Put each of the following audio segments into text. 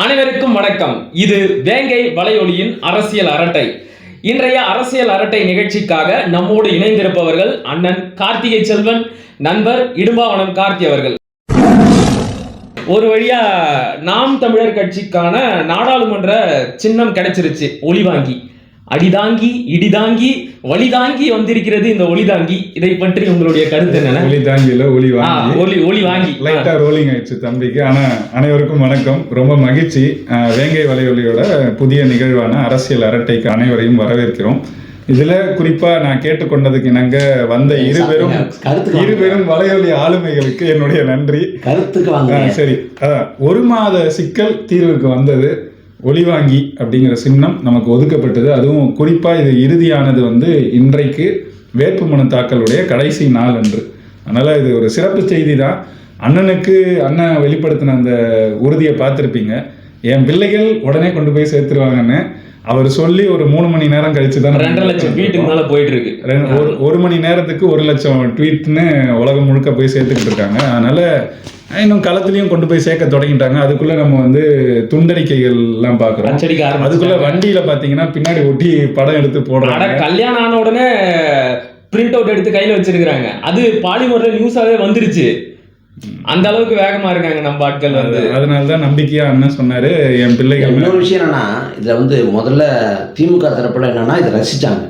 அனைவருக்கும் வணக்கம். இது வேங்கை வலையொலியின் அரசியல் அரட்டை. இன்றைய அரசியல் அரட்டை நிகழ்ச்சிக்காக நம்மோடு இணைந்திருப்பவர்கள் அண்ணன் கார்த்திகை செல்வன் நண்பர் இடும்பாவனம் கார்த்தி அவர்கள். ஒரு வழியா நாம் தமிழர் கட்சிக்கான நாடாளுமன்ற சின்னம் கிடைச்சிருச்சு. ஒளி வாங்கி அடிதாங்கி இடிதாங்கி வழிதாங்கி வந்திருக்கிறது. இந்த ஒளிதாங்கி இதை பற்றி உங்களுடைய கருத்து என்ன ஒளி தாங்கியில ஒளி வாங்கி ஒளி ஒளி வாங்கி. லைட்டா ரோலிங் ஆயிடுச்சு தம்பிக்கு. ஆனா அனைவருக்கும் வணக்கம். ரொம்ப மகிழ்ச்சி. ஆஹ் வேங்கை வலையொலியோட புதிய நிகழ்வான அரசியல் அரட்டைக்கு அனைவரையும் வரவேற்கிறோம். இதுல குறிப்பா நான் கேட்டுக்கொண்டதுக்கு இணங்க வந்த இருபெரும். இருபெரும் வலையொலி ஆளுமைகளுக்கு என்னுடைய நன்றி. கருத்துக்கு சரி. ஒரு மாத சிக்கல் தீர்வுக்கு வந்தது. ஒளிவாங்கி அப்படிங்கிற சின்னம் நமக்கு ஒதுக்கப்பட்டது. அதுவும் குறிப்பாக இது இறுதியானது வந்து இன்றைக்கு வேட்புமனு தாக்கலுடைய கடைசி நாள் அன்று. அதனால் இது ஒரு சிறப்பு செய்தி தான் அண்ணனுக்கு அண்ணன் வெளிப்படுத்தின அந்த உறுதியை பார்த்துருப்பீங்க. என் பிள்ளைகள் உடனே கொண்டு போய் சேர்த்துருவாங்கன்னு அவர் சொல்லி ஒரு மூணு மணி நேரம் கழிச்சு தான் ரெண்டரை லட்சம் வீட்டுக்கு மேல போயிட்டு இருக்கு ரெண்டு- ஒரு ஒரு மணி நேரத்துக்கு ஒரு லட்சம் ட்வீட்னு உலகம் முழுக்க போய் சேர்த்துக்கிட்டு இருக்காங்க. அதனால இன்னும் களத்துலயும் கொண்டு போய் சேர்க்க தொடங்கிட்டாங்க. அதுக்குள்ள நம்ம வந்து துண்டறிக்கைகள் எல்லாம் பாக்குறோம் அச்சடிக்க அதுக்குள்ள வண்டியில பாத்தீங்கன்னா பின்னாடி ஒட்டி படம் எடுத்து அட போடுறாங்க கல்யாணம் ஆன உடனே பிரிண்ட் அவுட் எடுத்து கையில வச்சிருக்காங்க அது பாலிமர்ல நியூஸாவே வந்துருச்சு. அந்த அளவுக்கு வேகமா இருக்காங்க நம்ம ஆட்கள் வந்து. அதனால தான் நம்பிக்கையா அண்ணன் சொன்னாரு என் பிள்ளைகள் இன்னொரு விஷயம் என்னன்னா இதுல வந்து முதல்ல திமுக தரப்புல என்னன்னா இதை ரசிச்சாங்க.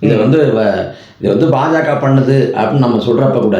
இதை வந்து வ- இதை வந்து பாஜக பண்ணுது அப்படின்னு நம்ம சொல்றப்ப கூட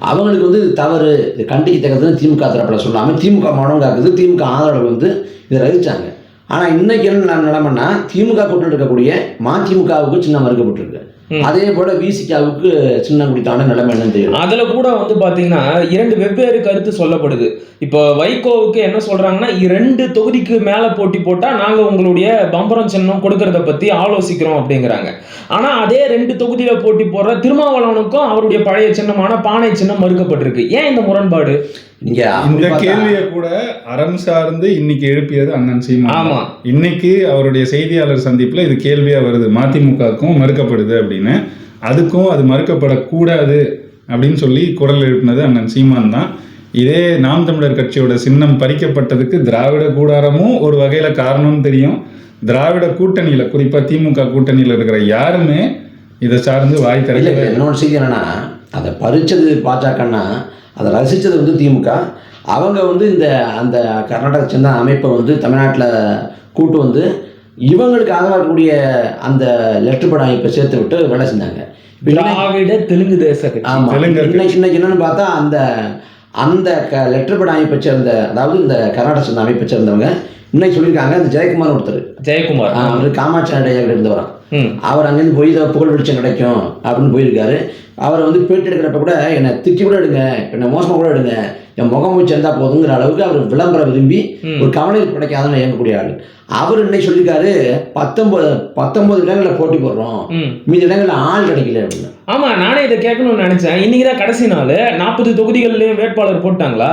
அவங்களுக்கு வந்து இது தவறு இது கண்டிக்கத்தக்கதுன்னு திமுக தரப்பில் சொல்லாமல் திமுக மௌனம் காக்குது திமுக ஆதரவு வந்து இதை ரசித்தாங்க ஆனால் இன்றைக்கி என்ன நிலைமைன்னா திமுக கூட்டில் இருக்கக்கூடிய மதிமுகவுக்கு சின்ன மறுக்கப்பட்டிருக்கு. அதே போல விசிகாவுக்கு சின்னம் குடித்தான நிலைமை என்னன்னு தெரியல. அதுல கூட வந்து பாத்தீங்கன்னா இரண்டு வெவ்வேறு கருத்து சொல்லப்படுது. இப்போ வைகோவுக்கு என்ன சொல்றாங்கன்னா இரண்டு தொகுதிக்கு மேல போட்டி போட்டா நாங்க உங்களுடைய பம்பரம் சின்னம் கொடுக்கறத பத்தி ஆலோசிக்கிறோம் அப்படிங்கிறாங்க. ஆனா அதே ரெண்டு தொகுதியில போட்டி போடுற திருமாவளவனுக்கும் அவருடைய பழைய சின்னமான பானை சின்னம் மறுக்கப்பட்டிருக்கு. ஏன் இந்த முரண்பாடு? நீங்க இந்த கேள்வியை கூட அறம் சார்ந்து இன்னைக்கு எழுப்பியது அண்ணன் சீமான். ஆமா. இன்னைக்கு அவருடைய செய்தியாளர் சந்திப்புல இது கேள்வியா வருது. மதிமுகவுக்கும் மறுக்கப்படுது அப்படின்னு. அதுக்கும் அது மறுக்கப்படக்கூடாது அப்படின்னு சொல்லி குரல் எழுப்பினது அண்ணன் சீமான் தான். இதே நாம் தமிழர் கட்சியோட சின்னம் பறிக்கப்பட்டதுக்கு திராவிட கூடாரமும் ஒரு வகையில காரணம்னு தெரியும். திராவிட கூட்டணியில குறிப்பா திமுக கூட்டணியில இருக்கிற யாருமே இதை சார்ந்து வாய் இல்லை இன்னொன்று செய்தி என்னன்னா அதை பறிச்சது பாஜகன்னா அதை ரசித்தது வந்து திமுக. அவங்க வந்து இந்த அந்த கர்நாடக சின்ன அமைப்பை வந்து தமிழ்நாட்டில் கூட்டு வந்து இவங்களுக்கு ஆதரவாக இருக்கக்கூடிய அந்த லெட்டர் பட அமைப்பை சேர்த்து விட்டு வேலை செஞ்சாங்க. திராவிட தெலுங்கு தேச கட்சி. ஆமா. தெலுங்கு இன்னைக்கு என்னன்னு பார்த்தா அந்த அந்த க லெட்டர் பட அமைப்பை சேர்ந்த அதாவது இந்த கர்நாடக சின்ன அமைப்பை சேர்ந்தவங்க இன்னைக்கு சொல்லியிருக்காங்க. இந்த ஜெயக்குமார் ஒருத்தர். ஜெயக்குமார். அவர் காமாட்சி நாடையாக இருந்தவராம் ம். அவர் அங்கேருந்து போய் புகழ் வெளிச்சம் கிடைக்கும் அப்படின்னு போயிருக்காரு. அவரை வந்து பேட்டி எடுக்கிறப்ப கூட என்னை திட்டி கூட எடுங்க என்னை மோசமாக கூட எடுங்க என் முகம் போய் சேர்ந்தா போதுங்கிற அளவுக்கு அவர் விளம்பரம் விரும்பி. ஒரு கவனம் கிடைக்காதுன்னு இயங்கக்கூடிய ஆள். அவர் இன்னைக்கு சொல்லியிருக்காரு பத்தொன்பது பத்தொன்பது இடங்களில் போட்டி போடுறோம். மீதி இடங்களில் ஆள் கிடைக்கல அப்படின்னு. ஆமா நானே இதை கேட்கணும்னு நினைச்சேன். இன்னைக்கு தான் கடைசி நாள். நாற்பது தொகுதிகள்லயும் வேட்பாளர் போட்டாங்களா?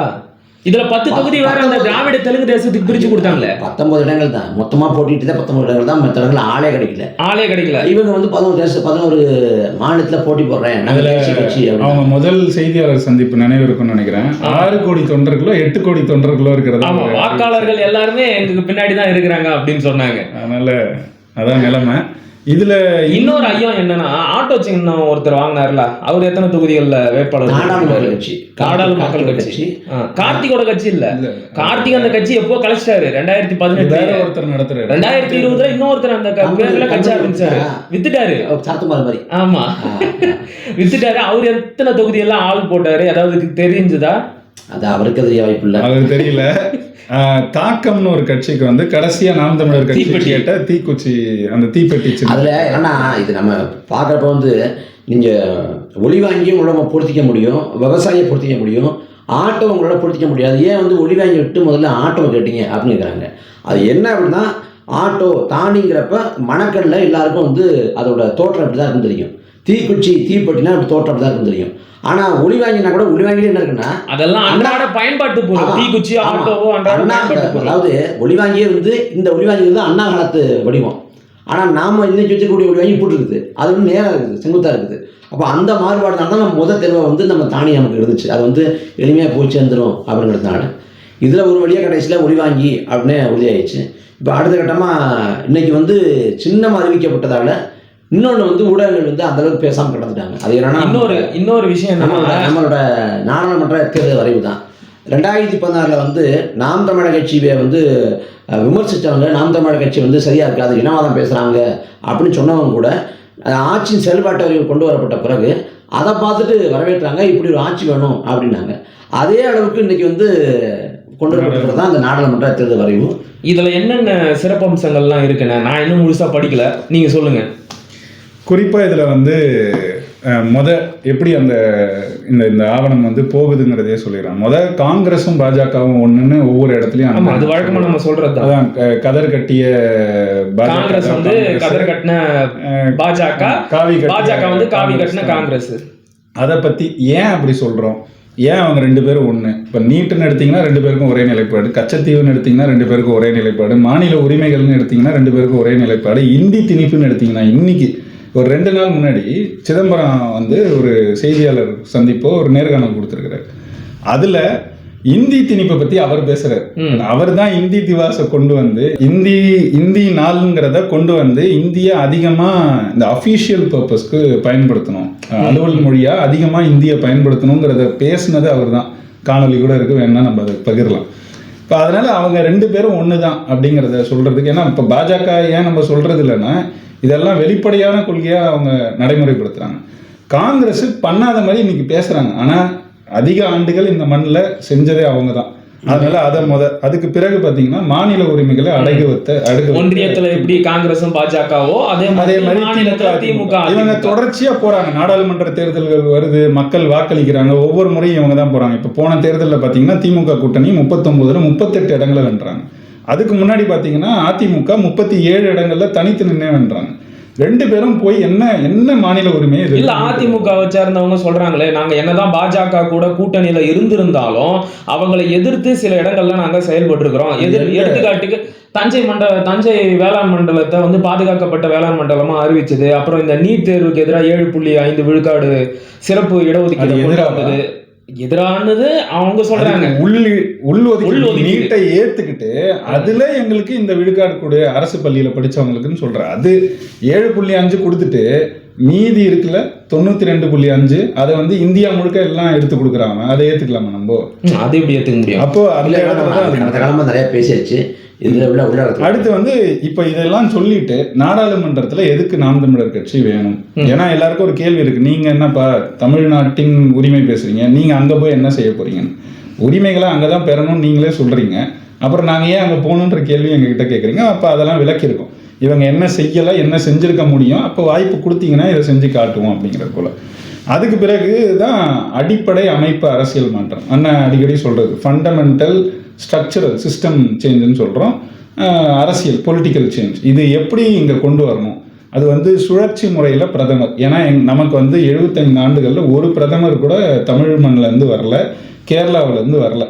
இதுல பத்து தொகுதி வேற அந்த திராவிட தெலுங்கு தேசத்துக்கு பிரிச்சு கொடுத்தாங்களே? பத்தொன்பது இடங்கள் தான் மொத்தமாக போட்டிட்டு தான் பத்தொன்பது இடங்கள் தான். மற்ற இடங்கள் ஆளே கிடைக்கல. ஆளே கிடைக்கல. இவங்க வந்து பதினோரு தேச பதினோரு மாநிலத்தில் போட்டி போடுறேன். தேசிய கட்சி அவங்க முதல் செய்தியாளர் சந்திப்பு நினைவு இருக்கும்னு நினைக்கிறேன். ஆறு கோடி தொண்டர்களோ எட்டு கோடி தொண்டர்களோ இருக்கிறதா. ஆமா வாக்காளர்கள் எல்லாருமே எங்களுக்கு பின்னாடி தான் இருக்கிறாங்க அப்படின்னு சொன்னாங்க. அதனால அதான் நிலைமை. இதுல இன்னொரு ஐயம் என்னன்னா ஆட்டோ சின்னம் ஒருத்தர் வாங்கினார்ல அவர் எத்தனை தொகுதிகள்ல வேட்பாளர் நாடாளு? கட்சி. நாடாளு மக்கள் கட்சி. கார்த்திகோட கட்சி இல்ல. கார்த்திக் அந்த கட்சி எப்போ கழிச்சிட்டாரு ரெண்டாயிரத்தி வேற பதினெட்டு ஒருத்தர் நடத்துறாரு. ரெண்டாயிரத்தி இருபதுல இன்னொருத்தர் அந்த பேர்ல கட்சி ஆரம்பிச்சாரு. வித்துட்டாரு. சரத்குமார் மாதிரி. ஆமா. வித்துட்டாரு. அவர் எத்தனை தொகுதியெல்லாம் ஆள் போட்டாரு? அதாவது தெரிஞ்சுதா? அது அவருக்கு தெரிய வாய்ப்பு இல்லை. அவருக்கு தெரியல. தாக்கம்னு ஒரு கட்சிக்கு வந்து கடைசியா நாம் தமிழர் கட்சி தீப்பெட்டி. கேட்ட தீக்குச்சி அந்த தீப்பெட்டி சின்னம். அதுல என்னன்னா இது நம்ம பார்க்குறப்ப வந்து நீங்க ஒளி வாங்கியும் உங்களோட பொருத்திக்க முடியும் விவசாயியை பொருத்திக்க முடியும் ஆட்டோ உங்களோட பொருத்திக்க முடியாது ஏன் வந்து ஒளி வாங்கி விட்டு முதல்ல ஆட்டோ கேட்டீங்க அப்படின்னு கேட்குறாங்க அது என்ன அப்படின்னா ஆட்டோ தானிங்கிறப்ப மணக்கல்ல எல்லாருக்கும் வந்து அதோட தோற்றம் அப்படி தான் தெரியும் தீக்குச்சி தீப்பெட்டினா அப்படி தான் இருக்கும் தெரியும். ஆனா ஒளி வாங்கினா கூட ஒளி வாங்கிட்டு என்ன இருக்குன்னா அதெல்லாம் அன்றாட பயன்பாட்டு பொருள். தீக்குச்சி. ஆட்டோவோ அதாவது ஒளிவாங்கியே வந்து இந்த ஒளிவாங்கி வந்து அண்ணா காலத்து வடிவம். ஆனால் நாம இன்னைக்கு வச்சிருக்கக்கூடிய ஒளிவாங்கி போட்டுருக்குது. அது வந்து நேராக இருக்குது செங்குத்தாக இருக்குது. அப்போ அந்த மாறுபாடுனால தான் நம்ம முதல் தெளிவாக வந்து நம்ம தானி நமக்கு இருந்துச்சு. அது வந்து எளிமையாக போய் சேர்ந்துரும் அப்படிங்கிறதுனால. இதில் ஒரு வழியாக கடைசியில் ஒளிவாங்கி அப்படின்னு உறுதியாயிடுச்சு. இப்போ அடுத்த கட்டமாக இன்னைக்கு வந்து சின்னம் அறிவிக்கப்பட்டதால இன்னொன்று வந்து ஊடகங்கள் வந்து அந்த அளவுக்கு பேசாமல் கிடந்துட்டாங்க. அது என்னன்னா இன்னொரு இன்னொரு விஷயம் என்னன்னா நம்மளோட நாடாளுமன்ற தேர்தல் வரைவு தான். ரெண்டாயிரத்தி பதினாறில் வந்து நாம் தமிழர் கட்சியை வந்து விமர்சித்தவங்க நாம் தமிழர் கட்சி வந்து சரியாக இருக்காது இனவாதம் பேசுகிறாங்க அப்படின்னு சொன்னவங்க கூட ஆட்சியின் செயல்பாட்டு அறிவு கொண்டு வரப்பட்ட பிறகு அதை பார்த்துட்டு வரவேற்றாங்க இப்படி ஒரு ஆட்சி வேணும் அப்படின்னாங்க. அதே அளவுக்கு இன்னைக்கு வந்து கொண்டு வரப்பட்டது தான் அந்த நாடாளுமன்ற தேர்தல் வரைவு. இதுல என்னென்ன சிறப்பம்சங்கள்லாம் இருக்குண்ணே நான் இன்னும் முழுசா படிக்கல. நீங்க சொல்லுங்க. குறிப்பாக இதில் வந்து முத எப்படி அந்த இந்த இந்த ஆவணம் வந்து போகுதுங்கிறதே சொல்லிடுறேன் முத காங்கிரஸும் பாஜகவும் ஒன்றுன்னு ஒவ்வொரு இடத்துலையும் அது வழக்கமா நம்ம சொல்றதுதான். அதான் கதர் கட்டிய காங்கிரஸ் வந்து கதர் கட்டின பாஜக காவி பாஜக வந்து காவி கட்டின. காங்கிரஸ். அதை பற்றி ஏன் அப்படி சொல்கிறோம் ஏன் அவங்க ரெண்டு பேரும் ஒன்று இப்போ நீட்டுன்னு எடுத்தீங்கன்னா ரெண்டு பேருக்கும் ஒரே நிலைப்பாடு கச்சத்தீவுன்னு எடுத்தீங்கன்னா ரெண்டு பேருக்கும் ஒரே நிலைப்பாடு மாநில உரிமைகள்னு எடுத்தீங்கன்னா ரெண்டு பேருக்கும் ஒரே நிலைப்பாடு இந்தி திணிப்புன்னு எடுத்தீங்கன்னா இன்னைக்கு ஒரு ரெண்டு நாள் முன்னாடி சிதம்பரம் வந்து ஒரு செய்தியாளர் சந்திப்போ ஒரு நேர்காணல் கொடுத்துருக்கிறார். அதில் இந்தி திணிப்பை பற்றி அவர் பேசுறாரு. அவர் தான் இந்தி திவாசை கொண்டு வந்து இந்தி இந்தி நாளுங்கிறத கொண்டு வந்து இந்திய அதிகமாக இந்த அஃபீஷியல் பர்பஸ்க்கு பயன்படுத்தணும். அலுவல் மொழியாக அதிகமாக இந்தியை பயன்படுத்தணுங்கிறத பேசுனது அவர் தான் காணொலி கூட இருக்கு வேணா நம்ம அதை பகிரலாம். இப்போ அதனால அவங்க ரெண்டு பேரும் ஒன்று தான் அப்படிங்கிறத சொல்றதுக்கு ஏன்னா இப்போ பாஜக ஏன் நம்ம சொல்றது இல்லைன்னா இதெல்லாம் வெளிப்படையான கொள்கையாக அவங்க நடைமுறைப்படுத்துறாங்க. காங்கிரஸ் பண்ணாத மாதிரி இன்னைக்கு பேசுறாங்க. ஆனால் அதிக ஆண்டுகள் இந்த மண்ணில் செஞ்சதே அவங்க தான் அதனால அதை முத அதுக்கு பிறகு பார்த்தீங்கன்னா மாநில உரிமைகளை அடகு வைத்த அடகு ஒன்றியத்துல எப்படி காங்கிரஸும் பாஜகவோ அதே அதே மாதிரி மாதிரி மாநிலத்துல திமுக இவங்க அதிமுக. தொடர்ச்சியா போறாங்க. நாடாளுமன்ற தேர்தல்கள் வருது மக்கள் வாக்களிக்கிறாங்க ஒவ்வொரு முறையும் இவங்க தான் போறாங்க. இப்ப போன தேர்தலில் பாத்தீங்கன்னா திமுக கூட்டணி முப்பத்தொன்பதுல முப்பத்தெட்டு இடங்களை வென்றாங்க. அதுக்கு முன்னாடி பாத்தீங்கன்னா அதிமுக முப்பத்தி ஏழு இடங்கள்ல தனித்து நின்னே வென்றாங்க. ரெண்டு பேரும் போய் என்ன என்ன மாநில உரிமை இல்ல அதிமுகவை சேர்ந்தவங்க சொல்றாங்களே நாங்க என்னதான் பாஜக கூட கூட்டணியில இருந்திருந்தாலும் அவங்களை எதிர்த்து சில இடங்கள்ல நாங்க செயல்பட்டு இருக்கிறோம் எதிர்? எடுத்துக்காட்டுக்கு தஞ்சை மண்டல தஞ்சை வேளாண் மண்டலத்தை வந்து பாதுகாக்கப்பட்ட வேளாண் மண்டலமா அறிவிச்சது அப்புறம் இந்த நீட் தேர்வுக்கு எதிராக ஏழு புள்ளி ஐந்து விழுக்காடு சிறப்பு இடஒதுக்கீடு கொண்டு? வந்தது எதிரானது அவங்க சொல்றாங்க உள் உள்ஒதுக்கீடு உள்ஒதுக்கீடு. நீட்டை ஏத்துக்கிட்டு அதுல எங்களுக்கு இந்த விழுக்காடு கொடு அரசு பள்ளியில படிச்சவங்களுக்குன்னு சொல்ற அது ஏழு புள்ளி அஞ்சு கொடுத்துட்டு மீதி இருக்குல்ல தொண்ணூத்தி ரெண்டு புள்ளி அஞ்சு அதை வந்து இந்தியா முழுக்க எல்லாம் எடுத்து கொடுக்குறாங்க. அதை ஏத்துக்கலாமா நம்ம? அது எப்படி ஏத்துக்க முடியும்? அப்போ அந்த காலமாக நிறைய பேசியாச்சு. அடுத்து வந்து இப்ப இதெல்லாம் சொல்லிட்டு நாடாளுமன்றத்துல எதுக்கு நாம் தமிழர் கட்சி வேணும். ஏன்னா எல்லாருக்கும் ஒரு கேள்வி இருக்கு. நீங்க என்னப்பா தமிழ்நாட்டின் உரிமை பேசுறீங்க? நீங்க அங்க போய் என்ன செய்ய போறீங்க உரிமைகளை அங்கதான் பெறணும்னு நீங்களே சொல்றீங்க. அப்புறம் நாங்க ஏன் அங்க போகணுன்ற கேள்வி எங்ககிட்ட கேக்குறீங்க. அப்ப அதெல்லாம் விளக்கியிருக்கோம் இவங்க என்ன செய்யலை என்ன செஞ்சுருக்க முடியும் அப்போ வாய்ப்பு கொடுத்தீங்கன்னா இதை செஞ்சு காட்டுவோம் அப்படிங்கிறது போல. அதுக்கு பிறகு தான் அடிப்படை அமைப்பு அரசியல் மாற்றம். அண்ணன் அடிக்கடி சொல்கிறது ஃபண்டமெண்டல் ஸ்ட்ரக்சரல் சிஸ்டம் சேஞ்சுன்னு சொல்கிறோம் அரசியல் பொலிட்டிக்கல் சேஞ்ச் இது எப்படி இங்கே கொண்டு வரணும்? அது வந்து சுழற்சி முறையில் பிரதமர். ஏன்னா எங் நமக்கு வந்து எழுபத்தைந்து ஆண்டுகளில் ஒரு பிரதமர் கூட தமிழ் மண்ணிலேருந்து வரல கேரளாவிலேருந்து வரல.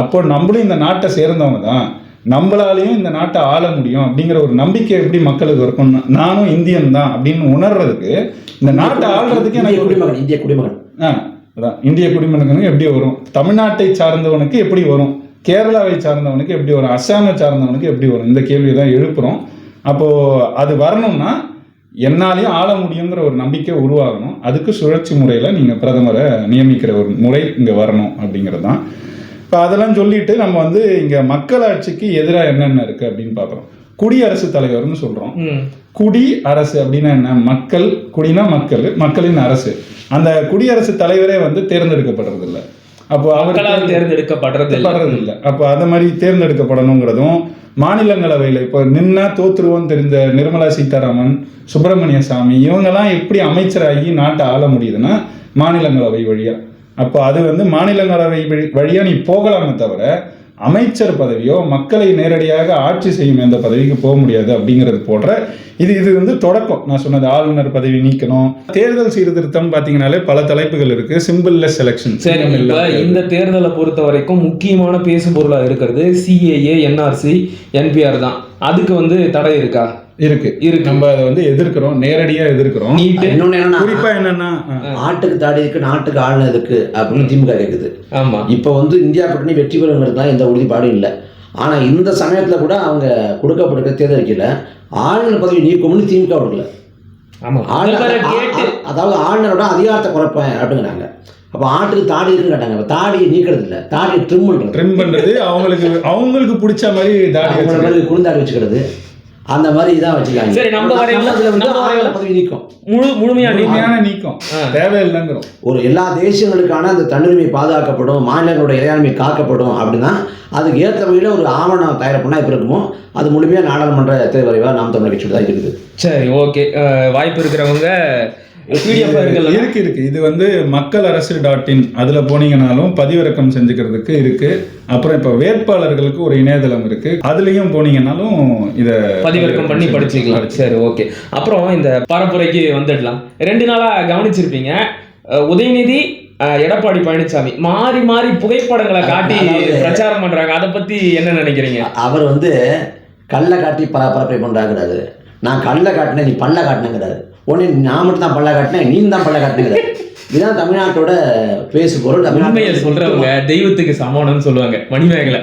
அப்போ நம்மளும் இந்த நாட்டை சேர்ந்தவங்க தான். நம்மளாலையும் இந்த நாட்டை ஆள முடியும் அப்படிங்கிற ஒரு நம்பிக்கை எப்படி மக்களுக்கு இருக்கும் நானும் இந்தியன் தான் அப்படின்னு உணர்றதுக்கு இந்த நாட்டை ஆள்றதுக்கு எனக்கு குடிமகன் இந்திய குடிமகன். ஆ அதான். இந்திய குடிமகனுக்கு எப்படி வரும்? தமிழ்நாட்டை சார்ந்தவனுக்கு எப்படி வரும்? கேரளாவை சார்ந்தவனுக்கு எப்படி வரும்? அஸ்ஸாமை சார்ந்தவனுக்கு எப்படி வரும்? இந்த கேள்வியை தான் எழுப்புறோம். அப்போது அது வரணும்னா என்னாலையும் ஆள முடியுங்கிற ஒரு நம்பிக்கை உருவாகணும். அதுக்கு சுழற்சி முறையில் நீங்கள் பிரதமரை நியமிக்கிற ஒரு முறை இங்கே வரணும் அப்படிங்கிறது தான் இப்போ அதெல்லாம் சொல்லிட்டு நம்ம வந்து இங்கே மக்களாட்சிக்கு எதிராக என்னென்ன இருக்குது அப்படின்னு பார்க்குறோம் குடியரசுத் தலைவர்னு சொல்கிறோம். குடி அரசு அப்படின்னா என்ன? மக்கள் குடினா மக்கள் மக்களின் அரசு. அந்த குடியரசுத் தலைவரே வந்து தேர்ந்தெடுக்கப்படுறது இல்ல அப்போ அவர் தேர்ந்தெடுக்கப்படுறது இல்ல. அப்போ அந்த மாதிரி தேர்ந்தெடுக்கப்படணுங்கிறதும் மாநிலங்களவையில் இப்போ நின்னா தோத்துருவோன்னு தெரிந்த நிர்மலா சீதாராமன் சுப்பிரமணிய சாமி இவங்கெல்லாம் எப்படி அமைச்சராகி நாட்டை ஆள முடியுதுன்னா மாநிலங்களவை வழியா. அப்போ அது வந்து மாநிலங்களவை வழி- வழியா நீ போகலாமே தவிர அமைச்சர் பதவியோ மக்களை நேரடியாக ஆட்சி செய்யும் எந்த பதவிக்கு போக முடியாது அப்படிங்கிறது போன்ற இது இது வந்து தொடக்கம். நான் சொன்னது ஆளுநர் பதவி நீக்கணும். தேர்தல் சீர்திருத்தம் பார்த்தீங்கன்னாலே பல தலைப்புகள் இருக்கு. சிம்பிள்லெஸ் செலெக்ஷன் சரி இந்த தேர்தலை. பொறுத்த வரைக்கும் முக்கியமான பேசு பொருளா இருக்கிறது சிஏஏ என்ஆர்சி என்பிஆர் தான். அதுக்கு வந்து தடை இருக்கா? இருக்கு. இருக்கு. நம்ம அதை வந்து எதிர்க்கிறோம் நேரடியா எதிர்க்கிறோம். இன்னொன்னு என்னன்னா குறிப்பா என்னன்னா ஆ, ஆட்டுக்கு தாடி இருக்கு நாட்டுக்கு ஆளுநர் இருக்கு அப்படின்னு திமுக கேக்குது. ஆமா. இப்போ வந்து இந்தியா கூட்டணி வெற்றி பெறுங்கிறதுலாம் எந்த உறுதிப்பாடும் இல்லை. ஆனால் இந்த சமயத்தில் கூட அவங்க கொடுக்கப்பட்டிருக்க தேர்தல் அறிக்கையில் ஆளுநர் பதவி நீக்கணும்னு திமுக ஆ- அதாவது ஆளுநரோட அதிகாரத்தை குறைப்பேன் அப்படிங்கிறாங்க. அப்போ ஆட்டுக்கு தாடி இருக்குன்னு கேட்டாங்க. தாடியை நீக்கிறது இல்லை. தாடியை ட்ரிம் பண்ணுறது ட்ரிம் பண்றது அவங்களுக்கு அவங்களுக்கு பிடிச்ச மாதிரி தாடி குறுந்தாடி வச்சுக்கிறது. அந்த மாதிரி இதான் வச்சுக்காங்க சரி, நம்ம வரையில- வந்து நம்ம வரையில- ஆளுநர் பதவி நீக்கம். முழு முழுமையா நீங்க முழுமையான நீக்கம். தேவையில்லைங்கிறோம். ஒரு எல்லா தேசியங்களுக்கான அந்த தன்னுரிமை பாதுகாக்கப்படும் மாநிலங்களோட இறையாண்மை காக்கப்படும் அப்படின்னா அதுக்கு ஏற்ற வகையில் ஒரு ஆவணம் தயார் பண்ணால் எப்படி இருக்குமோ அது முழுமையாக நாடாளுமன்ற தேர்தல் வரைவாக நாம் தமிழர் கட்சி தான் இருக்குது. சரி ஓகே. வாய்ப்பு இருக்கிறவங்க இருக்கு இருக்கு. இது வந்து மக்கள் அரசு டாட் இன் அதுல போனீங்கனாலும் பதிவிறக்கம் செஞ்சுக்கிறதுக்கு இருக்கு. அப்புறம் இப்ப வேட்பாளர்களுக்கு ஒரு இணையதளம் இருக்கு. அதுலயும் போனீங்கனாலும் இத பதிவிறக்கம் பண்ணி படிச்சுக்கலாம். சரி ஓகே. அப்புறம் இந்த பரப்புரைக்கு வந்துடலாம். ரெண்டு நாளா கவனிச்சிருப்பீங்க. உதயநிதி எடப்பாடி பழனிசாமி மாறி மாறி புகைப்படங்களை காட்டி பிரச்சாரம் பண்றாங்க. அதை பத்தி என்ன நினைக்கிறீங்க? அவர் வந்து கல்லை காட்டி பரபரப்பை பண்ணுறாங்கிறாரு நான் கல்லை காட்டினேன் நீ பல்ல காட்டினேங்கிறாரு. உடனே நான் மட்டும் தான் பல்ல காட்டினேன் நீ தான் பல்ல காட்டினேங்கிறாரு. இதுதான் தமிழ்நாட்டோட பேசு பொருள் உண்மையை சொல்றவங்க தெய்வத்துக்கு சமானம்னு சொல்லுவாங்க மணிமேகலை.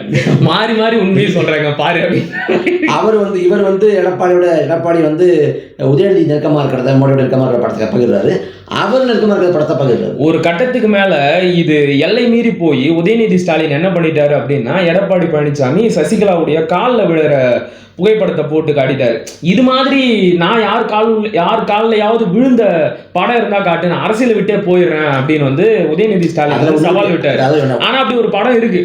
மாறி மாறி உண்மையை சொல்றாங்க பாரு அவர் வந்து இவர் வந்து எடப்பாடியோட எடப்பாடி வந்து உதயநிதி நெருக்கமாக இருக்கிறத மோடியோட நெருக்கமாக இருக்கிற படத்தை பகிர்றாரு. அவர் நெருக்கமாக இருக்கிற படத்தை பகிர்றாரு ஒரு கட்டத்துக்கு மேல இது எல்லை மீறி போய் உதயநிதி ஸ்டாலின் என்ன பண்ணிட்டாரு அப்படின்னா எடப்பாடி பழனிசாமி சசிகலாவுடைய காலில் விழுற புகைப்படத்தை போட்டு காட்டிட்டாரு. இது மாதிரி நான் யார் கால் யார் கால்லையாவது விழுந்த படம் இருந்தா காட்டு நான் அரசியலை விட்டே போயிடுறேன் அப்படின்னு வந்து உதயநிதி ஸ்டாலின் சவால் விட்டாரு. ஆனா அப்படி ஒரு படம் இருக்கு.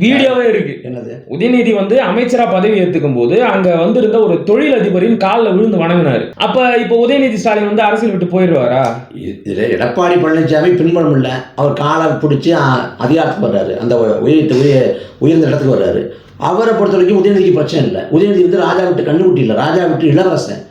வீடியோவே இருக்கு. என்னது? உதயநிதி வந்து அமைச்சரா பதவி ஏத்துக்கும் போது அங்க வந்திருந்த ஒரு தொழில் அதிபரின் காலில் விழுந்து வணங்கினாரு. அப்ப இப்ப உதயநிதி ஸ்டாலின் வந்து அரசியல் விட்டு போயிடுவாரா? இதில் எடப்பாடி பழனிசாமி பின்பற்ற முடியல அவர் காலை பிடிச்சி அதிகாரத்துக்கு வர்றாரு. அந்த உயர்த்த உய உயர்ந்த இடத்துக்கு வர்றாரு. அவரை பொறுத்த வரைக்கும் உதயநிதிக்கு பிரச்சனை இல்லை. உதயநிதி வந்து ராஜா விட்டு கண்ணுக்குட்டி இல்லை ராஜா விட்டு இளவரசன்.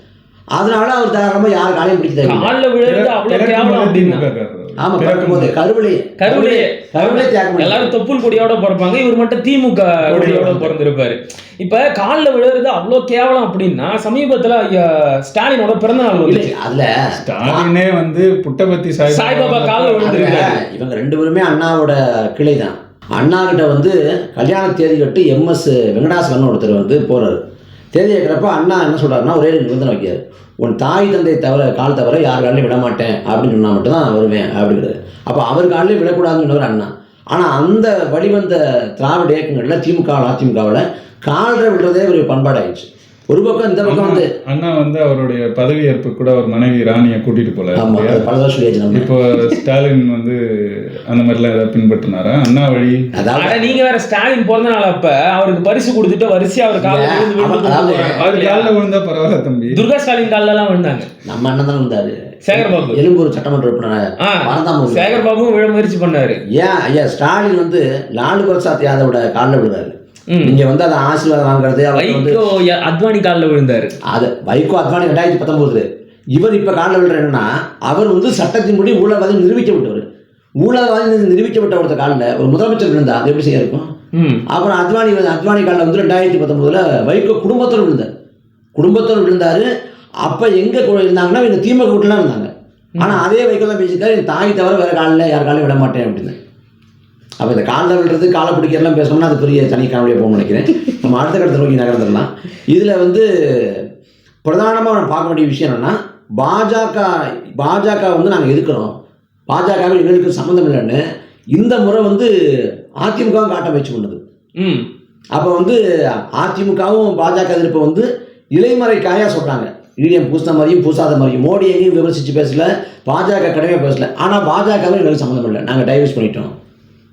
அதனால அவர் தாராளமாக யார் காலையும் தேவையில்லை காலில் விழுறது அவ்வளவு கேவலம் அப்படின்னா. ஆமா பிறக்கும்போது கருவிலே கருவிலேயே. கருவிலே தியாகம் பண்ணி- எல்லாரும் தொப்புள் கொடியோட பிறப்பாங்க. இவர் மட்டும் திமுக கொடியோட பிறந்திருப்பாரு. இப்ப காலில் விழுறது அவ்வளோ கேவலம் அப்படின்னா சமீபத்துல ஸ்டாலினோட பிறந்த நாள் இல்லை அதுல ஸ்டாலினே வந்து புட்டபத்தி சாய்பாபா காலில் விழுந்திருக்காரு. இவங்க ரெண்டு பேருமே அண்ணாவோட கிளை தான் அண்ணா கிட்ட வந்து கல்யாண தேதி கட்டு எம்எஸ் வெங்கடாசவன் ஒருத்தர் வந்து போறாரு. தேதி வைக்கிறப்ப அண்ணா என்ன சொல்கிறாருன்னா ஒரே ஒரு நிபந்தனை வைக்காது உன் தாய் தந்தை தவிர கால் தவிர யார் காலையும் விட மாட்டேன் அப்படின்னு சொன்னால் மட்டும்தான் வருவேன் அப்படிங்கிறது அப்போ அவர் காலையும் விடக்கூடாதுன்னு சொன்னவர் அண்ணா. ஆனால் அந்த வழிவந்த திராவிட இயக்கங்களில் திமுக அதிமுகவில் காலரை விடுறதே ஒரு பண்பாடாயிடுச்சு. ஒரு பக்கம் இந்த பக்கம் வந்து அண்ணா வந்து அவருடைய பதவி ஏற்பு கூட அவர் மனைவி ராணியை கூட்டிட்டு போல இப்போ ஸ்டாலின் வந்து அந்த மாதிரிலாம் ஏதாவது பின்பற்றினாரா? அண்ணா வழி? அதாவது நீங்க வேற ஸ்டாலின் பிறந்த நாள் அப்ப அவருக்கு பரிசு கொடுத்துட்டு வரிசையா அவர் காலில் அவர். காலில் விழுந்தா பரவாயில்ல தம்பி. துர்கா ஸ்டாலின் காலில் எல்லாம் விழுந்தாங்க. நம்ம அண்ணன் தானே இருந்தாரு சேகர்பாபு. எழும்பூர் சட்டமன்ற உறுப்பினர்? ஆ பரந்தாமூர் சேகர் பாபுவும் விழ முயற்சி பண்ணாரு. ஏன் ஐயா ஸ்டாலின் வந்து லாலு பிரசாத் யாதவோட காலில் ம். நீங்க வந்து அதை ஆசீர்வாதம் வாங்குறது வைகோ அத்வானி காலில் விழுந்தாரு. அது வைகோ அத்வானி ரெண்டாயிரத்தி பத்தொன்பது இவர் இப்ப காலில் விழுற என்னன்னா அவர் வந்து சட்டத்தின்படி ஊழல்வாதி நிரூபிக்கப்பட்டவர் ஊழல்வாதி நிரூபிக்கப்பட்ட ஒருத்தர் காலில் ஒரு முதலமைச்சர் விழுந்தா அது எப்படி செய்ய இருக்கும்? அப்புறம் அத்வானி அத்வானி காலில் வந்து ரெண்டாயிரத்தி பத்தொன்பதுல வைகோ குடும்பத்தோடு விழுந்தார். குடும்பத்தோடு விழுந்தாரு. அப்ப எங்க இருந்தாங்கன்னா இவங்க திமுக கூட்டலாம் இருந்தாங்க. ஆனா அதே வைகோ தான் பேசியிருக்காரு. என் தாய் தவிர வேற காலில் யார் காலையும் விட மாட்டேன் அப்படின்னு அப்போ இந்த காலில் விழுறது காலை பிடிக்கிறலாம் பேசணும்னா அது பெரிய தனி காணொலியாக போகணும்னு நினைக்கிறேன். நம்ம அடுத்த கட்டத்தை நோக்கி நகர்ந்துடலாம். இதில் வந்து பிரதானமாக நம்ம பார்க்க வேண்டிய விஷயம் என்னென்னா பாஜக பாஜக வந்து நாங்கள் எதிர்க்கிறோம். பாஜகவில் எங்களுக்கு சம்மந்தம் இல்லைன்னு இந்த முறை வந்து அதிமுகவும் காட்ட முயற்சி பண்ணுது. ம். அப்போ வந்து அதிமுகவும் பாஜக எதிர்ப்பை வந்து இலைமறை காயாக சொல்கிறாங்க ஈடிஎம் பூசின மாதிரியும் பூசாத மாதிரியும். மோடி எங்கேயும் விமர்சித்து பேசல பாஜக கடுமையாக பேசல. ஆனால் பாஜகவும் எங்களுக்கு சம்மந்தம் இல்லை. நாங்கள் டைவர்ஸ் பண்ணிட்டோம்.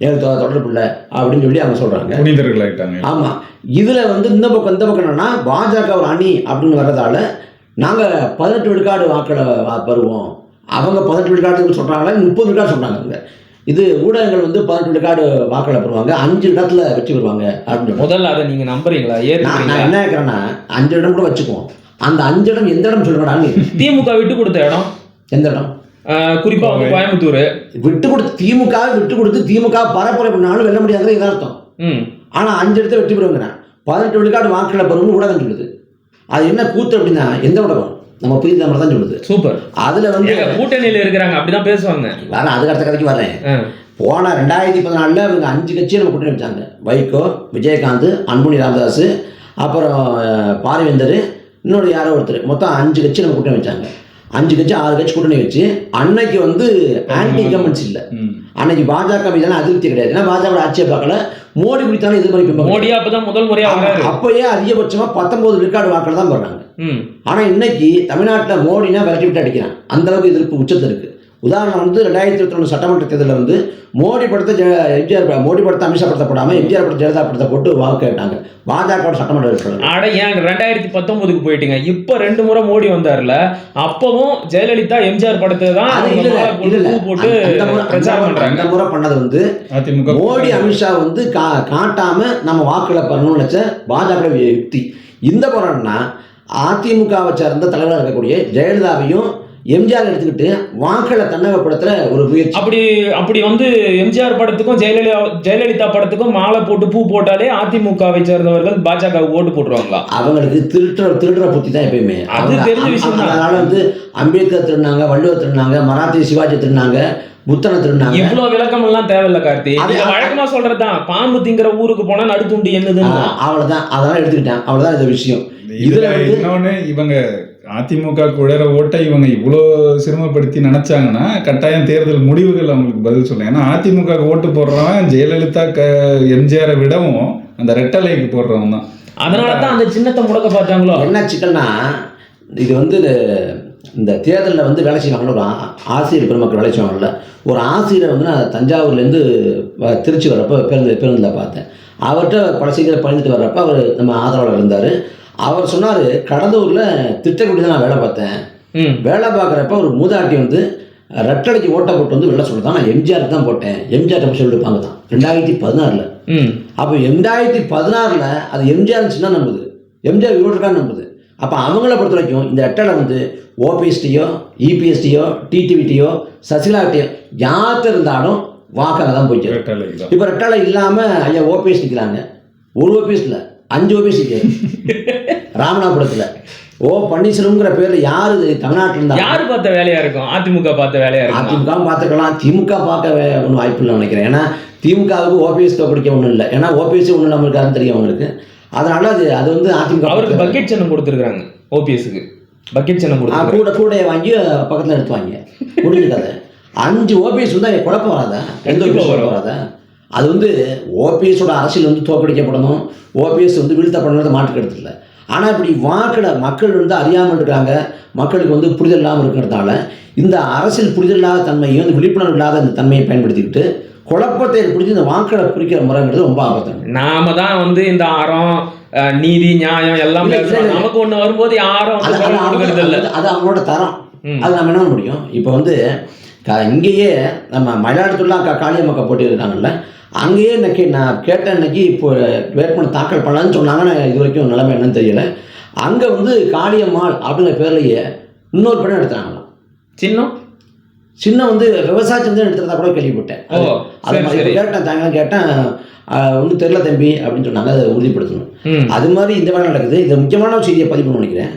தொடர்பு இல்லை? அப்படின்னு சொல்லி அவங்க சொல்கிறாங்க புனிதர்கள் ஆயிட்டாங்க ஆமாம் இதில் வந்து இந்த பக்கம் இந்த பக்கம் என்னன்னா பாஜக ஒரு அணி அப்படின்னு வர்றதால நாங்கள் பதினெட்டு விழுக்காடு வாக்களை வா- பெறுவோம் அவங்க பதினெட்டு விழுக்காடு சொல்கிறாங்களா முப்பது விழுக்காடு சொல்கிறாங்க அவங்க. இது ஊடகங்கள் வந்து பதினெட்டு விழுக்காடு வாக்களை பெறுவாங்க. அஞ்சு இடத்துல வெற்றி பெறுவாங்க அப்படின்னு. முதல்ல அதை நீங்க நம்புறீங்களா? நான் நான் என்ன கேட்குறேன்னா அஞ்சு இடம் கூட வச்சுக்குவோம். அந்த அஞ்சு இடம் எந்த இடம் சொல்லுங்கடான்னு திமுக விட்டு கொடுத்த இடம்? எந்த இடம்? குறிப்பா வந்து கோயம்புத்தூர். விட்டு கொடுத்து திமுக விட்டு கொடுத்து திமுக பரப்புரை பண்ணாலும் வெல்ல முடியாதுங்கிறது இதான் அர்த்தம். ம். ஆனால் அஞ்சு இடத்த வெற்றி பெறுங்கிறேன். பதினெட்டு விழுக்காடு வாக்குகளை பெறும்னு ஊடகம் சொல்லுது. அது என்ன கூத்து அப்படின்னா எந்த ஊடகம்? நம்ம புதிய தமிழ் தான் சொல்லுது. சூப்பர். அதுல வந்து கூட்டணியில இருக்கிறாங்க அப்படிதான் பேசுவாங்க. வரேன் அதுக்கு அடுத்த கதைக்கு வரேன். போன ரெண்டாயிரத்தி பதினாலில் இவங்க அஞ்சு கட்சியை நம்ம கூட்டணி வச்சாங்க. வைகோ விஜயகாந்த் அன்புமணி ராமதாஸ் அப்புறம் பாரிவேந்தர் இன்னொரு யாரோ ஒருத்தர். மொத்தம் அஞ்சு கட்சி நம்ம கூட்டணி வச்சாங்க. அஞ்சு கட்சி ஆறு கட்சி கூட்டணி வச்சு அன்னைக்கு வந்து ஆன்டி கமெண்ட்ஸ் இல்லை. அன்னைக்கு பாஜக மீதான அதிருப்தி கிடையாது. ஏன்னா பாஜக ஆட்சியை பார்க்கல. மோடி பிடித்தாலும் இது மாதிரி அப்பதான் முதல் முறையா வராரு அப்பயே அதிகபட்சமாக பத்தொன்பது விழுக்காடு வாக்கள் தான் போடுறாங்க. ம். ஆனால் இன்னைக்கு தமிழ்நாட்டில் மோடினா விரட்டி விட்டு அடிக்கிறான். அந்த அளவுக்கு எதிர்ப்பு உச்சத்தில் இருக்கு. உதாரணம் வந்து ரெண்டாயிரத்தி இருபத்தி ஒன்று சட்டமன்ற தேர்தலில் வந்து மோடி படத்தை ஜெ- எம்ஜிஆர் ப- மோடி படத்தை அமித்ஷா படத்தை போடாமல் எம்ஜிஆர் படத்தை ஜெயலலிதா படத்தை போட்டு வாக்கு கேட்டாங்க. பாஜக சட்டமன்ற அட ஏன் ரெண்டாயிரத்தி பத்தொன்பதுக்கு போயிட்டீங்க? இப்ப ரெண்டு முறை மோடி வந்தாருல அப்பவும் ஜெயலலிதா எம்ஜிஆர் படத்தை தான் போட்டு பிரச்சாரம் பண்றாங்க. அந்த முறை பண்ணது வந்து அதிமுக மோடி அமித்ஷா வந்து கா காட்டாம நம்ம வாக்குகளை பெறணும்னு நினைச்ச பாஜக யுக்தி இந்த முறைன்னா அதிமுகவை சேர்ந்த தலைவராக இருக்கக்கூடிய ஜெயலலிதாவையும் எம்ஜிஆர் எடுத்துக்கிட்டு வாக்களை தன்னகப்படுத்துற ஒரு முயற்சி. அப்படி அப்படி வந்து எம்ஜிஆர் படத்துக்கும் ஜெயலலிதா ஜெயலலிதா படத்துக்கும் மாலை போட்டு பூ போட்டாலே அதிமுகவை சேர்ந்தவர்கள் பாஜக ஓட்டு போட்டுருவாங்களா அவங்களுக்கு திருட்டுற திருடுற புத்தி தான் எப்பயுமே. அது தெரிஞ்ச விஷயம் தான். அதனால வந்து அம்பேத்கர் திருடினாங்க வள்ளுவர் திருடினாங்க மராத்தி சிவாஜி திருடினாங்க புத்தனை திருடினாங்க. இவ்வளவு விளக்கம் எல்லாம் தேவையில்ல கார்த்தி. வழக்கமா சொல்றதுதான். பாம்பு திங்கிற ஊருக்கு போனா நடுத்துண்டி என்னதுன்னு. அவ்வளவுதான். அதெல்லாம் எடுத்துக்கிட்டேன். அவ்வளவுதான் இந்த விஷயம். இதுல இன்னொன்னு இவங்க அதிமுக குழற ஓட்டை இவங்க இவ்வளோ சிரமப்படுத்தி நினைச்சாங்கன்னா கட்டாயம் தேர்தல் முடிவுகள் அவங்களுக்கு பதில் சொல்லலாம் ஏன்னா அதிமுக ஓட்டு போடுறவன் ஜெயலலிதா க எம்ஜிஆரை விடவும் அந்த ரெட்டலைக்கு போடுறவன் தான். அதனாலதான் அந்த சின்னத்தை முடக்க பார்த்தாங்களோ? என்ன சிக்கல்னா இது வந்து இந்த- தேர்தலில் வந்து வேலை செய்வாங்கல்ல ஒரு ஆசிரியர் பெருமக்கள் வேலை செய்வாங்கல்ல. ஒரு ஆசிரியரை வந்து நான் தஞ்சாவூர்லேருந்து திருச்சி வரப்போ பேருந்து பேருந்தில் பார்த்தேன். அவர்கிட்ட பல செய்திகளை பகிர்ந்துட்டு வர்றப்ப அவர் நம்ம ஆதரவாளர் இருந்தார். அவர் சொன்னார் கடலூரில் திட்டக்குடி தான் நான் வேலை பார்த்தேன். வேலை பார்க்குறப்ப ஒரு மூதாட்டி வந்து ரெட்டடைக்கு ஓட்ட போட்டு வந்து வெளில சொல்லிட்டு நான் எம்ஜிஆர் தான் போட்டேன். எம்ஜிஆர் நம்ம சொல்லியிருப்பாங்க தான் ரெண்டாயிரத்தி பதினாறில். அப்போ ரெண்டாயிரத்தி பதினாறில் அது எம்ஜிஆர் சின்ன நம்புது. எம்ஜிஆர் இவருக்கான நம்புது. அப்போ அவங்கள பொறுத்த வரைக்கும் இந்த ரெட்டலை வந்து ஓபிஎஸ்டியோ இபிஎஸ்டியோ டிடிவிட்டியோ சசிகலாட்டியோ யார்கிட்ட இருந்தாலும் வாக்காக தான் போய்க்கு இப்போ ரெட்டலை இல்லாமல் ஐயா ஓபிஎஸ் நிற்கிறாங்க ஒரு ஓபிஎஸ் இல்லை அஞ்சு ஓபிஎஸ் நிற்கிறாங்க ராமநாதபுரத்தில். ஓ பன்னீர்செல்வங்கிற பேரில் யார் இது? தமிழ்நாட்டில் இருந்தா? யாரு பார்த்த வேலையா இருக்கும்? அதிமுக பார்த்த வேலையா இருக்கும்? அதிமுக பார்த்துக்கலாம் திமுக பார்க்க ஒன்றும் வாய்ப்பு இல்லை நினைக்கிறேன். ஏன்னா திமுகவுக்கு ஓபிஎஸ் பிடிக்க ஒன்றும் இல்லை. ஏன்னா ஓபிஎஸ் ஒன்றும் நம்ம இருக்காருன்னு தெரியும் அவங்களுக்கு. அதனால அது அது வந்து அதிமுக அவருக்கு பக்கெட் சின்னம் கொடுத்துருக்காங்க ஓபிஎஸ்க்கு. பக்கெட் சின்னம் கொடுத்துருக்காங்க கூட கூடையை வாங்கி பக்கத்தில் எடுத்து வாங்க முடிஞ்சு கதை அஞ்சு ஓபிஎஸ் வந்து அங்க குழப்பம் வராதா? எந்த வரும். வராதா? அது வந்து ஓபிஎஸோட அரசியல் வந்து தோற்கடிக்கப்படணும். ஓபிஎஸ் வந்து வீழ்த்தப்படணுன்றத மாற்றுக்கிறது இல்லை ஆனால் இப்படி வாக்கில் மக்கள் வந்து அறியாமல் இருக்காங்க மக்களுக்கு வந்து புரிதல் இல்லாமல் இருக்கிறதால இந்த அரசியல் புரிதல் இல்லாத தன்மையும் விழிப்புணர்வு இல்லாத இந்த தன்மையை பயன்படுத்திக்கிட்டு குழப்பத்தை ஏற்படுத்தி இந்த வாக்களை குறிக்கிற முறைங்கிறது ரொம்ப ஆபத்தானது நாம தான் வந்து இந்த ஆரம் நீதி நியாயம் எல்லாம். நமக்கு ஒண்ணு வரும்போது யாரும் அது அவங்களோட தரம். அது நம்ம என்ன முடியும்? இப்போ வந்து இங்கேயே நம்ம மயிலாடுதுறைலாம் கா காளியம்மாக்கா போட்டி இருக்காங்கல்ல அங்கேயே இன்னைக்கு நான் கேட்ட அன்னைக்கு இப்போ வேட்புமனு தாக்கல் பண்ணலான்னு சொன்னாங்க நான் இது வரைக்கும் நிலைமை என்னன்னு தெரியல. அங்கே வந்து காளியம்மாள் அப்படிங்கிற பேர்லயே இன்னொரு படம் எடுத்தாங்களாம் சின்னம்? சின்ன வந்து விவசாய சந்தை எடுத்துறதா கூட கேள்விப்பட்டேன். அது மாதிரி கேட்டேன் தாங்க கேட்டேன். ஒன்றும் தெரில தம்பி அப்படின்னு சொன்னாங்க. அதை உறுதிப்படுத்தணும். அது மாதிரி இந்த வேலை நடக்குது. இது முக்கியமான செய்தியை பதிவு பண்ண நினைக்கிறேன்.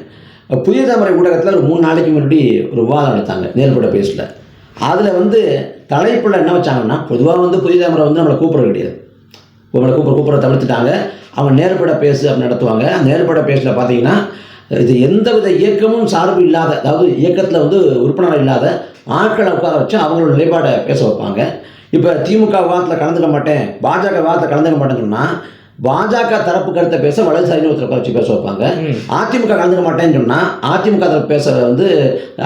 புதிய தாமரை ஊடகத்தில் ஒரு மூணு நாளைக்கு முன்னாடி ஒரு விவாதம் நடத்தாங்க. நேர்பட பேசல அதில் வந்து தலைப்பில் என்ன வச்சாங்கன்னா பொதுவாக வந்து புதிய தாமரை வந்து நம்மளை கூப்பிட்றது கிடையாது. உங்களை கூப்பிட கூப்பிட தவிர்த்துட்டாங்க. அவங்க நேர்பட பேசு அப்படின்னு நடத்துவாங்க. அந்த நேர்பட பேசில் பார்த்தீங்கன்னா இது எந்தவித இயக்கமும் சார்பு இல்லாத அதாவது இயக்கத்தில் வந்து உறுப்பினர் இல்லாத ஆட்களை உட்கார வச்சு அவங்களோட நிலைப்பாடை பேச வைப்பாங்க. இப்போ திமுக விவாதத்தில் கலந்துக்க மாட்டேன் பாஜக விவாதத்தில் கலந்துக்க மாட்டேன்னு சொன்னால் பாஜக தரப்பு கருத்தை பேச வலதுசாரி ஒருத்தரை வச்சு பேச வைப்பாங்க. அதிமுக கலந்துக்க மாட்டேன்னு சொன்னால் அதிமுக தரப்பு பேச வந்து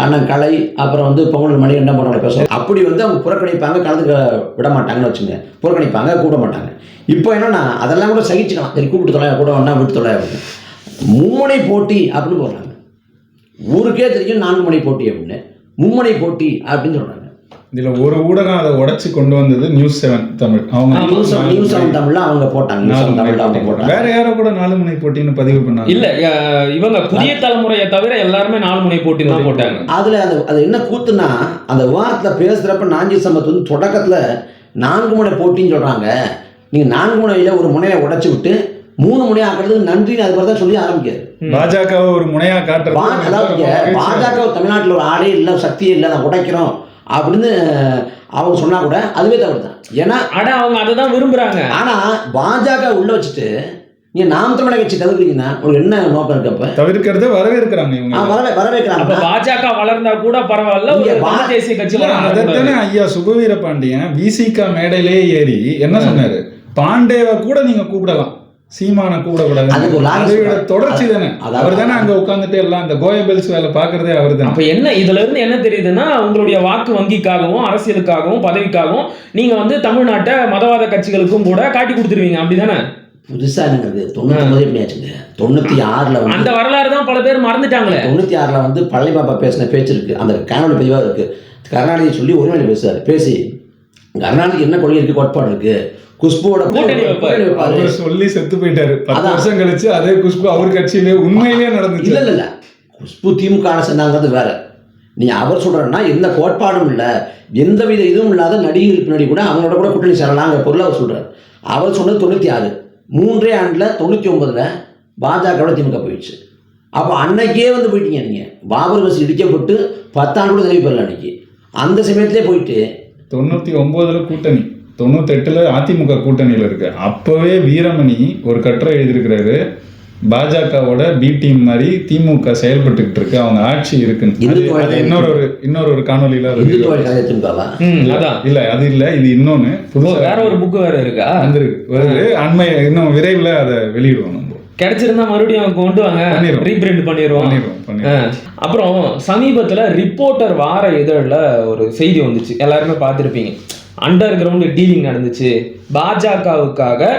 அண்ணன் கலை அப்புறம் வந்து பொங்கல் மணி என்ன பண்ணுவாங்க பேச அப்படி வந்து அவங்க புறக்கணிப்பாங்க கலந்துக்க விட மாட்டாங்கன்னு வச்சுங்க புறக்கணிப்பாங்க கூப்பிட மாட்டாங்க. இப்போ என்னன்னா அதெல்லாம் கூட சகிச்சுக்கலாம். சரி கூப்பிட்டு தொலை கூட வேணா விட்டு தொலை அப்படின்னு. மும்முனை போட்டி அப்படின்னு போடுறாங்க. ஊருக்கே தெரியும் நான்கு மணி போட்டி அப்படின்னு. மும்முனை போட்டி அப்படின்னு சொல்றாங்க. இதுல ஒரு ஊடகம் அதை உடைச்சு கொண்டு வந்தது நியூஸ் செவன் தமிழ். அவங்க நியூஸ் நியூஸ் செவன் தமிழ்ல அவங்க போட்டாங்க. நாலு முனை தமிழ்ல அவங்க போட்டி. போட்டாங்க. வேற யாரோ கூட நாலு முனை போட்டின்னு பதிவு பண்ணாங்க. இல்ல இவங்க புதிய தலைமுறையை தவிர எல்லாருமே நாலு முனை போட்டி தான் போட்டாங்க. அதுல அது அது என்ன கூத்துனா அந்த விவாதத்துல பேசுறப்ப நாஞ்சி சம்பத் வந்து தொடக்கத்துல நான்கு முனை போட்டின்னு சொல்றாங்க. நீங்க நான்கு முனையில ஒரு முனையை உடைச்சு விட்டு மூணு முனையா ஆக்குறது நன்றின்னு அது மாதிரி தான் சொல்லி ஆரம்பிக்காரு பாஜகவை ஒரு முனையா காட்டுறது பாஜக தமிழ்நாட்டில் ஒரு ஆளே இல்லை சக்தியே இல்லை நான் உடைக்கிறோம் அப்படின்னு அவங்க சொன்னா கூட அதுவே தவறு தான் ஏன்னா ஆனா அவங்க அதை தான் விரும்புறாங்க. ஆனா பாஜக உள்ள வச்சுட்டு நீங்க நாம் தமிழக கட்சி தவிர்க்கிறீங்கன்னா ஒரு என்ன நோக்கம் இருக்கு அப்ப? தவிர்க்கிறத வரவேற்கிறாங்க இவங்க. வரவே வரவேற்கிறாங்க. பாஜக வளர்ந்தா கூட பரவாயில்ல ஒரு இங்க பா- தமிழ் தேசிய கட்சி அதைத்தானே ஐயா சுபவீர பாண்டியன் விசிகா மேடையிலே ஏறி என்ன சொன்னாரு? பாண்டேவை கூட நீங்க கூப்பிடலாம். சீமான ஒரு logic அதோட தொடர்ச்சி தானே? அவர் தானே அங்க உட்காந்துட்டு எல்லாம் அந்த கோயபெல்ஸ் வேலை பாக்குறதே அவர் தானே அப்ப என்ன இதுல இருந்து என்ன தெரியுதுன்னா உங்களுடைய வாக்கு வங்கிக்காகவும் அரசியலுக்காகவும் பதவிக்காகவும் நீங்க வந்து தமிழ்நாட்டை மதவாத கட்சிகளுக்கும் கூட காட்டி கொடுத்துருவீங்க. அப்படிதானே? புதுசா என்னங்கிறது தொண்ணூத்தி ஒன்பது எப்படி ஆச்சுங்க? தொண்ணூத்தி ஆறுல வந்து அந்த வரலாறு தான் பல பேர் மறந்துட்டாங்களே. தொண்ணூத்தி ஆறுல வந்து பழனி பாப்பா பேசின பேச்சு இருக்கு. அந்த காணொலி பதிவா இருக்கு. கருணாநிதி சொல்லி ஒருமையில பேசுறாரு. பேசி கருணாநிதிக்கு என்ன கொள்கை இருக்கு? கோட்பாடு இருக்கு. குஷ்புவோட அவர் சொல்லி செத்து போயிட்டாரு. பத்து. வருஷம் கழிச்சு அதே குஷ்பு அவர் கட்சியிலே உண்மையிலேயே நடந்துச்சு. இல்ல இல்ல குஷ்பு திமுக சொன்னாங்கிறது வேற. நீ அவர் சொல்றன்னா எந்த கோட்பாடும் இல்ல. எந்த வித இதுவும் இல்லாத நடிகர்கள் பின்னாடி கூட அவங்களோட கூட கூட்டணி சேரலாங்கிற பொருள் அவர் சொல்றாரு. அவர் சொன்னது தொண்ணூத்தி ஆறு. மூன்றே ஆண்டுல தொண்ணூத்தி ஒன்பதுல பாஜகவோட திமுக போயிடுச்சு. அப்போ அன்னைக்கே வந்து போயிட்டீங்க நீங்க. பாபர் மசூதி இடிக்கப்பட்டு பத்தாண்டு கூட நினைவு பெறல அன்னைக்கு. அந்த சமயத்திலே போயிட்டு தொண்ணூத்தி ஒன்பதுல கூட்டணி. தொண்ணூத்தெட்டுல அதிமுக கூட்டணியில இருக்கு. அப்பவே வீரமணி ஒரு கட்டுரை எழுதியிருக்கிறாரு. பாஜகவோட பி டீம் மாதிரி திமுக செயல்பட்டுக்கிட்டு இருக்கு. அவங்க ஆட்சி இருக்குன்னு. அது- இன்னொரு ஒரு இன்னொரு ஒரு காணொலியில அதான். இல்ல அது இல்ல இது இன்னொன்னு. புதுசா வேற ஒரு புக்கு வேற இருக்கா? வந்திருக்கு அண்மை இன்னும் விரைவில் அதை வெளியிடுவோம் நம்ம. கிடைச்சிருந்தா மறுபடியும் கொண்டு வாங்க. ரீபிரிண்ட் பண்ணிடுவோம். அப்புறம் சமீபத்துல ரிப்போர்ட்டர் வார இதழில் ஒரு செய்தி வந்துச்சு. எல்லாருமே பார்த்துருப்பீங்க. அண்டர் கிரவுண்ட் டீலிங் நடந்துச்சு. பாஜகவுக்காக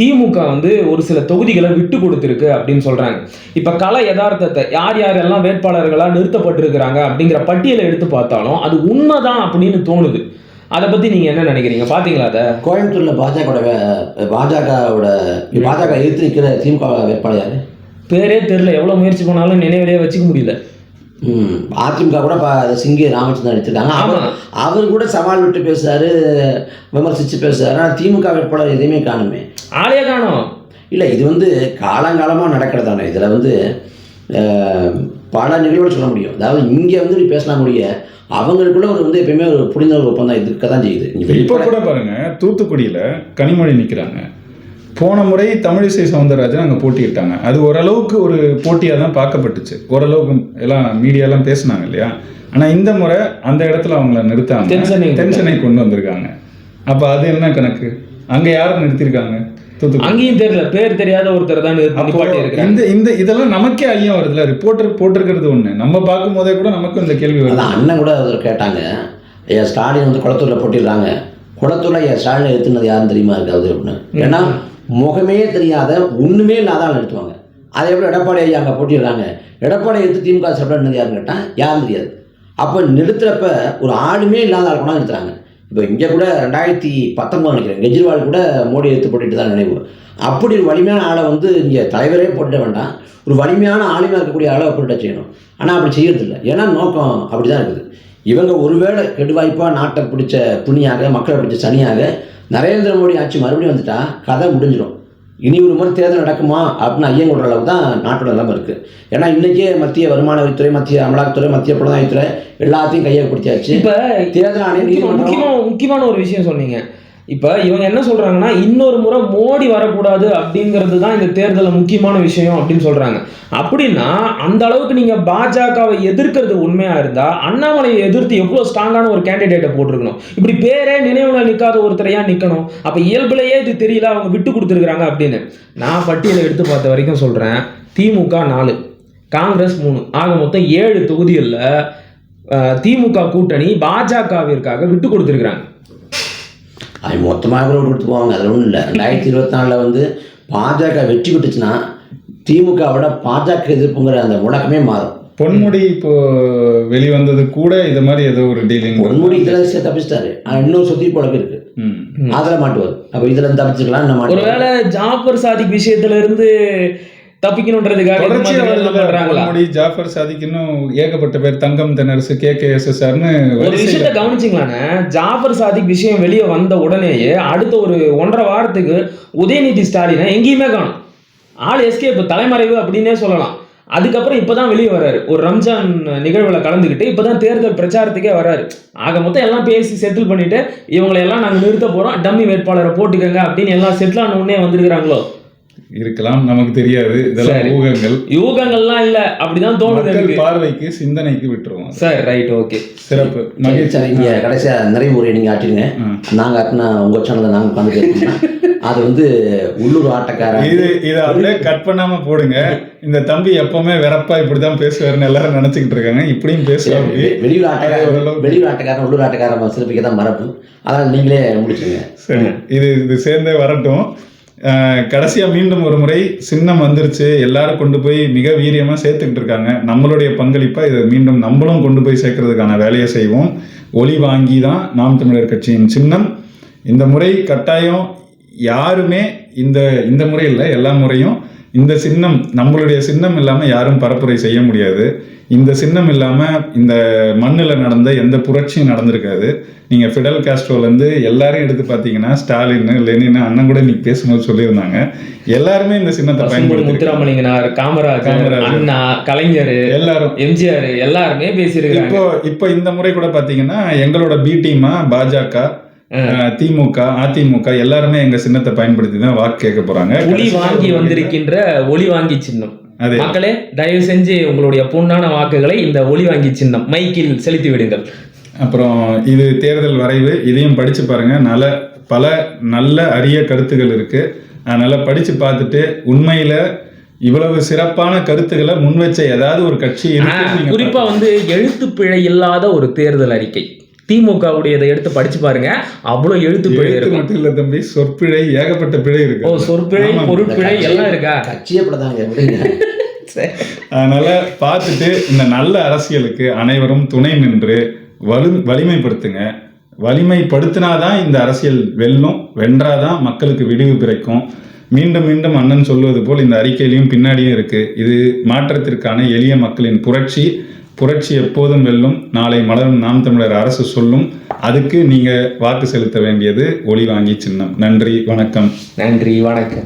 திமுக வந்து ஒரு சில தொகுதிகளை விட்டு கொடுத்துருக்கு அப்படின்னு சொல்றாங்க. இப்ப கல யதார்த்தத்தை யார் யாரெல்லாம் வேட்பாளர்களா நிறுத்தப்பட்டிருக்கிறாங்க அப்படிங்கிற பட்டியலை எடுத்து பார்த்தாலும் அது உண்மைதான் அப்படின்னு தோணுது. அதை பத்தி நீங்க என்ன நினைக்கிறீங்க? பாத்தீங்களா அதை? கோயம்புத்தூர்ல பாஜகவோட பாஜகவோட பாஜக எதிர்த்து நிற்கிற திமுக வேட்பாளர் யாரு? பேரே தெரியல. எவ்வளவு முயற்சி பண்ணாலும் நினைவிலேயே வச்சுக்க முடியல. அதிமுக கூட ப- சிங்கி ராமச்சந்திரன் எடுத்திருக்காங்க அவர். அவர் கூட சவால் விட்டு பேசுறாரு விமர்சிச்சு பேசுறாரு. ஆனால் திமுக வேட்பாளர் எதையுமே காணுமே. ஆளையே காணோம். இல்லை இது வந்து காலங்காலமாக நடக்கிறதானே. இதில் வந்து பல நிகழ்வுகள் சொல்ல முடியும். அதாவது இங்கே வந்து இப்படி பேசலாம் முடிய அவங்களுக்குள்ள ஒரு வந்து எப்பயுமே ஒரு புரிந்துணர்வு ஒப்பந்தம் இருக்க தான் செய்யுது. இப்போ கூட பாருங்க தூத்துக்குடியில கனிமொழி நிக்கிறாங்க. போன முறை தமிழிசை சவுந்தரராஜன் அங்கே போட்டியிட்டாங்க. அது ஓரளவுக்கு ஒரு போட்டியாக தான் பார்க்கப்பட்டுச்சு. ஓரளவுக்கு எல்லாம் மீடியாலாம் பேசுனாங்க இல்லையா? ஆனால் இந்த முறை அந்த இடத்துல அவங்கள நிறுத்தாங்க தென்சென்னை தென்சென்னை கொண்டு வந்திருக்காங்க. அப்போ அது என்ன கணக்கு? அங்கே யார் நிறுத்திருக்காங்க? அங்கேயும் தெரியல. பேர் தெரியாத ஒருத்தர் தான் இந்த இந்த இதெல்லாம் நமக்கே ஐயம் வருதுல்ல. ரிப்போர்ட்டர் போட்டிருக்கிறது ஒண்ணு. நம்ம பார்க்கும் போதே கூட நமக்கும் இந்த கேள்வி வருது. அண்ணன் கூட அதில் கேட்டாங்க. ஐயா ஸ்டாலின் வந்து குளத்தூரில் போட்டிடுறாங்க குளத்தூரில் ஐயா ஸ்டாலினை எடுத்துனது யாருன்னு தெரியுமா இருக்காது அப்படின்னு. ஏன்னா முகமே தெரியாத ஒன்றுமே இல்லாத ஆள் எடுத்துவாங்க. அதே போல் எடப்பாடி ஐயா அங்கே போட்டிடுறாங்க எடப்பாடி எடுத்து திமுக சாப்பிட்றது யாருன்னு கேட்டால் யாரும் தெரியாது. அப்போ நிறுத்துறப்ப ஒரு ஆளுமே இல்லாத ஆள் கூட நிறுத்துறாங்க. இப்போ இங்கே கூட ரெண்டாயிரத்தி பத்தொன்பது நினைக்கிறேன் கெஜ்ரிவால் கூட மோடி எடுத்து போட்டுட்டு தான் நினைவு. அப்படி ஒரு வலிமையான ஆளை வந்து இங்கே தலைவரே போட்டுட வேண்டாம். ஒரு வலிமையான ஆளுமையாக இருக்கக்கூடிய ஆளை போட்டுட்ட செய்யணும். ஆனால் அப்படி செய்யறதில்ல. ஏன்னா நோக்கம் அப்படி தான் இருக்குது. இவங்க ஒருவேளை கெடுவாய்ப்பாக நாட்டை பிடிச்ச துணியாக மக்களை பிடிச்ச சனியாக நரேந்திர மோடி ஆட்சி மறுபடியும் வந்துட்டா கதை முடிஞ்சிடும். இனி ஒரு முறை தேர்தல் நடக்குமா அப்படின்னு ஐயம் கொள்ற அளவுக்கு தான் நாட்டோட நிலைமை இருக்குது ஏன்னா இன்றைக்கே மத்திய வருமான வரித்துறை மத்திய அமலாக்கத்துறை மத்திய புலனாய்வுத்துறை எல்லாத்தையும் கையகப்படுத்தியாச்சு இப்ப தேர்தல் ஆணையம் முக்கியமா- நீதிமன்றம் முக்கியமா முக்கியமான ஒரு விஷயம் சொன்னீங்க. இப்போ இவங்க என்ன சொல்கிறாங்கன்னா இன்னொரு முறை மோடி வரக்கூடாது அப்படிங்கிறது தான் இந்த தேர்தலில் முக்கியமான விஷயம் அப்படின்னு சொல்கிறாங்க அப்படின்னா அந்த அளவுக்கு நீங்கள் பாஜகவை எதிர்க்கிறது உண்மையாக இருந்தால் அண்ணாமலையை எதிர்த்து எவ்வளோ ஸ்ட்ராங்கான ஒரு கேண்டிடேட்டை போட்டிருக்கணும்? இப்படி பேரே நினைவில் நிற்காத ஒருத்தரையா நிற்கணும் அப்போ இயல்புலையே இது தெரியல அவங்க விட்டு கொடுத்துருக்குறாங்க அப்படின்னு. நான் பட்டியலை எடுத்து பார்த்த வரைக்கும் சொல்கிறேன் திமுக நாலு காங்கிரஸ் மூணு. ஆக மொத்தம் ஏழு தொகுதிகளில் திமுக கூட்டணி பாஜகவிற்காக விட்டு கொடுத்துருக்குறாங்க. அது மொத்தமாக கூட கொடுத்து போவாங்க. அதில் ஒன்றும் இல்லை. ரெண்டாயிரத்தி இருபத்தி நாலில் வந்து பாஜக வெற்றி பெற்றுச்சுன்னா திமுகவோட பாஜக எதிர்ப்புங்கிற அந்த முழக்கமே மாறும். பொன்முடி இப்போ வெளிவந்தது கூட இது மாதிரி ஏதோ ஒரு டீலிங் பொன்முடி இதில் தப்பிச்சிட்டாரு. ஆனால் இன்னொரு சொத்தி போலக்கு இருக்கு. அதில் மாட்டுவார். அப்போ இதில் தப்பிச்சுக்கலாம் ஒருவேளை ஜாஃபர் சாதிக் விஷயத்துல இருந்து பொன்முடி ஜாஃபர் சாதிக் இன்னும் ஏகப்பட்ட பேர் Thangam Thennarasu K. K. S. S. ஆர்னு ஒரு விஷயத்த கவனிச்சிங்களாண்ணே? ஜாஃபர் சாதிக் விஷயம் வெளியே வந்த உடனேயே அடுத்த ஒரு ஒன்றரை வாரத்துக்கு உதயநிதி ஸ்டாலினை எங்கேயுமே காணும். ஆள் எஸ்கேப் தலைமறைவு அப்படின்னே சொல்லலாம். அதுக்கப்புறம் இப்பதான் வெளியே வராரு ஒரு ரம்ஜான் நிகழ்வுல கலந்துக்கிட்டு இப்பதான் தேர்தல் பிரச்சாரத்துக்கே வராரு ஆக மொத்தம் எல்லாம் பேசி செட்டில் பண்ணிட்டு இவங்களை எல்லாம் நாங்க நிறுத்த போறோம். டம்மி வேட்பாளரை போட்டுக்கங்க அப்படின்னு எல்லாம் செட்டில் ஆன உடனே வந்திருக்கிறாங்களோ? இருக்கலாம் நமக்கு தெரியாது. இதெல்லாம் சரி. ஊகங்கள் யூகங்கள்லாம் இல்ல. அப்படிதான் தோணுது பார்வைக்கு சிந்தனைக்கு விட்டுருவோம். சார் ரைட் ஓகே சிறப்பு. மகிழ்ச்சி. சார் இங்கே கடைசியாக நிறைவுரை நீங்கள் ஆட்டிடுங்க. ம். நாங்கள் ஆட்டினா உங்கள் சேனலில் நாங்கள் உட்காந்து அது வந்து உள்ளூர் ஆட்டக்காரன். இது இதை அப்படியே கட் பண்ணாம போடுங்க. இந்த தம்பி எப்பவுமே வெறப்பா இப்படிதான் பேசுவாருன்னு எல்லாரும் நினைச்சுக்கிட்டு இருக்காங்க. இப்படியும் பேசுவாரு வெ- வெளியூர் ஆட்டக்காரன். வெளியூர் ஆட்டக்காரன் உள்ளூர் ஆட்டக்காரன் சிறப்பிக்க தான் மரபு அதான் நீங்களே முடிச்சுங்க சரி. இது இது சேர்ந்தே வரட்டும். கடைசியாக மீண்டும் ஒரு முறை சின்னம் வந்துருச்சு. எல்லாரும் கொண்டு போய் மிக வீரியமாக சேர்த்துக்கிட்டு இருக்காங்க. நம்மளுடைய பங்களிப்பாக இதை மீண்டும் நம்மளும் கொண்டு போய் சேர்க்கறதுக்கான வேலையை செய்வோம். ஒளி வாங்கி தான் நாம் தமிழர் கட்சியின் சின்னம். இந்த முறை கட்டாயம் யாருமே இந்த இந்த முறை இல்லை எல்லா முறையும் இந்த சின்னம் நம்மளுடைய சின்னம் இல்லாமல் யாரும் பரப்புரை செய்ய முடியாது. இந்த சின்னம் இல்லாமல் இந்த மண்ணில் நடந்த எந்த புரட்சியும் நடந்திருக்காது. நீங்கள் ஃபிடல் காஸ்ட்ரோலேருந்து எல்லாரையும் எடுத்து பார்த்தீங்கன்னா ஸ்டாலின் லெனின் அண்ணன் கூட இன்னைக்கு பேசும்போது சொல்லியிருந்தாங்க. எல்லாருமே இந்த சின்னத்தை பயன்படுத்தி முத்துராமலிங்கனார் காமராஜர் காமராஜர். அண்ணா கலைஞர் எல்லாரும். எம்ஜிஆர் எல்லாருமே பேசியிருக்கிறாங்க இப்போ இப்போ இந்த முறை கூட பார்த்தீங்கன்னா எங்களோட பி டீமா பாஜக திமுக அதிமுக எல்லாருமே எங்க சின்னத்தை பயன்படுத்தி தான் வாக்கு கேட்க போறாங்க. ஒளி வாங்கி வந்திருக்கின்ற ஒளி வாங்கி சின்னம். மக்களே தயவு செஞ்சு உங்களுடைய பொன்னான வாக்குகளை இந்த ஒளி வாங்கி சின்னம் மைக்கில் செலுத்தி விடுங்கள். அப்புறம் இது தேர்தல் வரைவு இதையும் படிச்சு பாருங்க. நல்ல பல நல்ல அரிய கருத்துகள் இருக்கு. அதனால படிச்சு பார்த்துட்டு உண்மையில இவ்வளவு சிறப்பான கருத்துக்களை முன்வச்ச ஏதாவது ஒரு கட்சி குறிப்பா வந்து எழுத்து பிழை இல்லாத ஒரு தேர்தல் அறிக்கை. திமுகவுடையதை எடுத்து படிச்சு பாருங்க. அவ்வளவு எழுத்து பிழை மட்டும் இல்ல தம்பி சொற்பிழை ஏகப்பட்ட பிழை ஓ இருக்கு சொற்பிழை ஆமா. பொருட்பிழை எல்லாம் இருக்கா? கட்சியே படதாங்க. அதனால பார்த்துட்டு இந்த நல்ல அரசியலுக்கு அனைவரும் துணை நின்று வலு வலிமைப்படுத்துங்க. வலிமைப்படுத்தினாதான் இந்த அரசியல் வெல்லும். வென்றாதான் மக்களுக்கு விடிவு பிறக்கும். மீண்டும் மீண்டும் அண்ணன் சொல்வது போல் இந்த அறிக்கையிலையும் பின்னாடியும் இருக்கு. இது மாற்றத்திற்கான எளிய மக்களின் புரட்சி. புரட்சி எப்போதும் வெல்லும். நாளை மலரும் நாம் தமிழர் அரசு சொல்லும். அதுக்கு நீங்க வாக்கு செலுத்த வேண்டியது ஒளி வாங்கி சின்னம். நன்றி வணக்கம். நன்றி வணக்கம்.